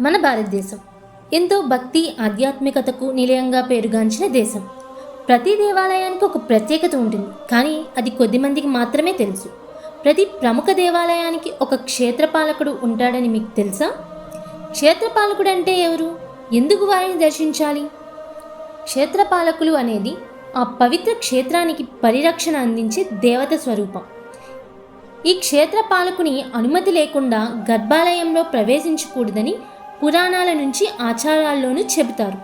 మన భారతదేశం. ఎంతో భక్తి ఆధ్యాత్మికతకు నిలయంగా పేరుగాంచిన దేశం. ప్రతి దేవాలయానికి ఒక ప్రత్యేకత ఉంటుంది. కానీ అది కొద్ది మందికి మాత్రమే తెలుసు. ప్రతి ప్రముఖ దేవాలయానికి ఒక క్షేత్రపాలకుడు ఉంటాడని మీకు తెలుసా? క్షేత్రపాలకుడు అంటే ఎవరు? ఎందుకు వారిని దర్శించాలి? క్షేత్రపాలకులు అనేది ఆ పవిత్ర క్షేత్రానికి పరిరక్షణ అందించే దేవత స్వరూపం. ఈ క్షేత్ర పాలకుని అనుమతి లేకుండా గర్భాలయంలో ప్రవేశించకూడదని పురాణాల నుంచి ఆచారాల్లోనూ చెబుతారు.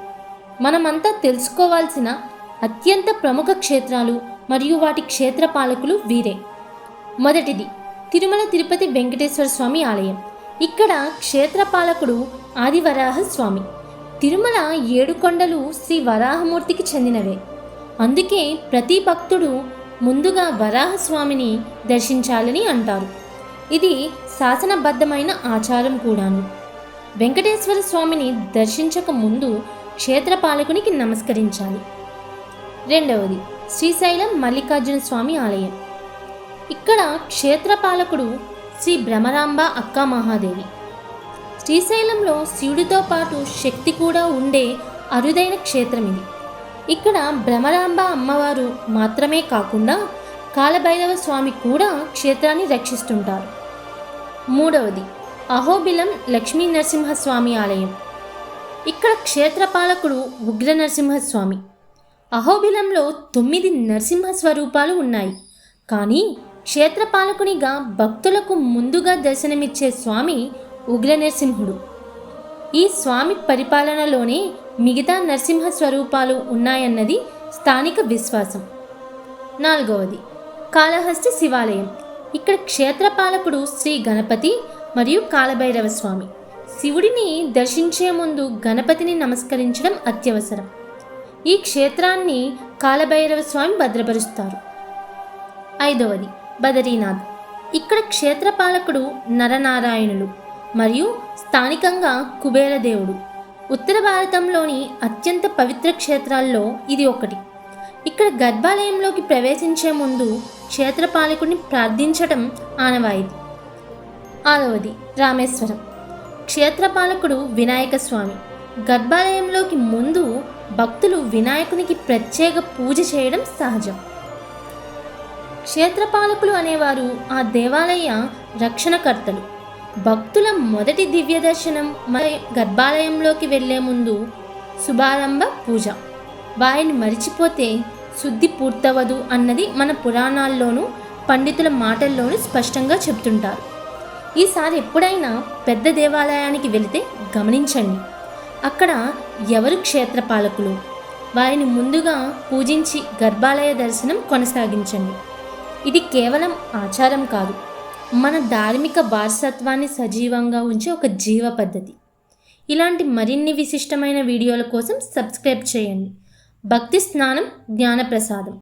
మనమంతా తెలుసుకోవాల్సిన అత్యంత ప్రముఖ క్షేత్రాలు మరియు వాటి క్షేత్ర పాలకులు వీరే. మొదటిది తిరుమల తిరుపతి వెంకటేశ్వర స్వామి ఆలయం. ఇక్కడ క్షేత్రపాలకుడు ఆదివరాహ స్వామి. తిరుమల ఏడుకొండలు శ్రీ వరాహమూర్తికి చెందినవే. అందుకే ప్రతి భక్తుడు ముందుగా వరాహస్వామిని దర్శించాలని అంటారు. ఇది శాసనబద్ధమైన ఆచారం కూడాను. వెంకటేశ్వర స్వామిని దర్శించక ముందు క్షేత్రపాలకునికి నమస్కరించాలి. రెండవది శ్రీశైలం మల్లికార్జున స్వామి ఆలయం. ఇక్కడ క్షేత్రపాలకుడు శ్రీ భ్రమరాంబ అక్కా మహాదేవి. శ్రీశైలంలో శివుడితో పాటు శక్తి కూడా ఉండే అరుదైన క్షేత్రం ఇది ఇక్కడ భ్రమరాంబ అమ్మవారు మాత్రమే కాకుండా కాలభైరవ స్వామి కూడా క్షేత్రాన్ని రక్షిస్తుంటారు. మూడవది అహోబిలం లక్ష్మీ నరసింహస్వామి ఆలయం. ఇక్కడ క్షేత్రపాలకుడు ఉగ్ర నరసింహస్వామి. అహోబిలంలో తొమ్మిది నరసింహ స్వరూపాలు ఉన్నాయి. కానీ క్షేత్రపాలకునిగా భక్తులకు ముందుగా దర్శనమిచ్చే స్వామి ఉగ్ర నరసింహుడు. ఈ స్వామి పరిపాలనలోనే మిగతా నరసింహ స్వరూపాలు ఉన్నాయన్నది స్థానిక విశ్వాసం. నాలుగవది కాళహస్తి శివాలయం. ఇక్కడ క్షేత్రపాలకుడు శ్రీ గణపతి మరియు కాలభైరవ స్వామి శివుడిని దర్శించే ముందు గణపతిని నమస్కరించడం అత్యవసరం. ఈ క్షేత్రాన్ని కాలభైరవ స్వామి భద్రపరుస్తారు. ఐదవది బదరీనాథ్. ఇక్కడ క్షేత్రపాలకుడు నరనారాయణులు మరియు స్థానికంగా కుబేరదేవుడు ఉత్తర భారతంలోని అత్యంత పవిత్ర క్షేత్రాల్లో ఇది ఒకటి. ఇక్కడ గర్భాలయంలోకి ప్రవేశించే ముందు క్షేత్రపాలకుడిని ప్రార్థించటం ఆనవాయితీ. ఆరవది. రామేశ్వరం. క్షేత్రపాలకుడు వినాయక స్వామి. గర్భాలయంలోకి ముందు భక్తులు వినాయకునికి ప్రత్యేక పూజ చేయడం సహజం. క్షేత్రపాలకులు అనేవారు ఆ దేవాలయ రక్షణకర్తలు. భక్తుల మొదటి దివ్య దర్శనం మరి గర్భాలయంలోకి వెళ్ళే ముందు శుభారంభ పూజ. వారిని మరిచిపోతే శుద్ధి పూర్తవదు అన్నది మన పురాణాల్లోనూ పండితుల మాటల్లోనూ స్పష్టంగా చెప్తుంటారు ఈసారి ఎప్పుడైనా పెద్ద దేవాలయానికి వెళితే గమనించండి. అక్కడ ఎవరు క్షేత్రపాలకులు? వారిని ముందుగా పూజించి గర్భాలయ దర్శనం కొనసాగించండి. ఇది కేవలం ఆచారం కాదు. మన ధార్మిక వారసత్వాన్ని సజీవంగా ఉంచే ఒక జీవ పద్ధతి. ఇలాంటి మరిన్ని విశిష్టమైన వీడియోల కోసం సబ్స్క్రైబ్ చేయండి. భక్తి స్నానం జ్ఞానప్రసాదం.